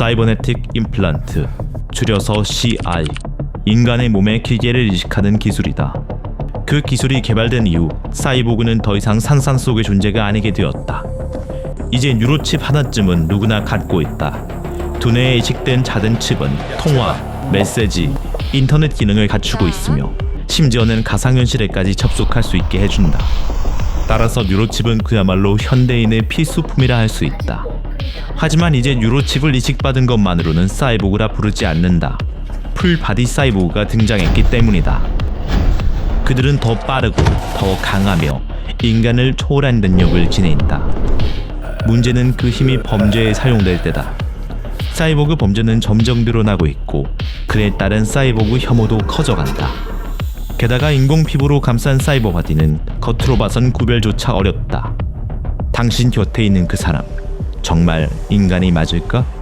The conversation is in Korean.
사이버네틱 임플란트, 줄여서 CI, 인간의 몸에 기계를 이식하는 기술이다. 그 기술이 개발된 이후 사이보그는 더 이상 상상 속의 존재가 아니게 되었다. 이제 뉴로칩 하나쯤은 누구나 갖고 있다. 두뇌에 이식된 작은 칩은 통화, 메시지, 인터넷 기능을 갖추고 있으며 심지어는 가상현실에까지 접속할 수 있게 해준다. 따라서 뉴로칩은 그야말로 현대인의 필수품이라 할 수 있다. 하지만 이제 뉴로칩을 이식받은 것만으로는 사이보그라 부르지 않는다. 풀바디 사이보그가 등장했기 때문이다. 그들은 더 빠르고 더 강하며 인간을 초월한 능력을 지닌다. 문제는 그 힘이 범죄에 사용될 때다. 사이보그 범죄는 점점 늘어나고 있고 그에 따른 사이보그 혐오도 커져간다. 게다가 인공 피부로 감싼 사이버 바디는 겉으로 봐선 구별조차 어렵다. 당신 곁에 있는 그 사람 정말 인간이 맞을까?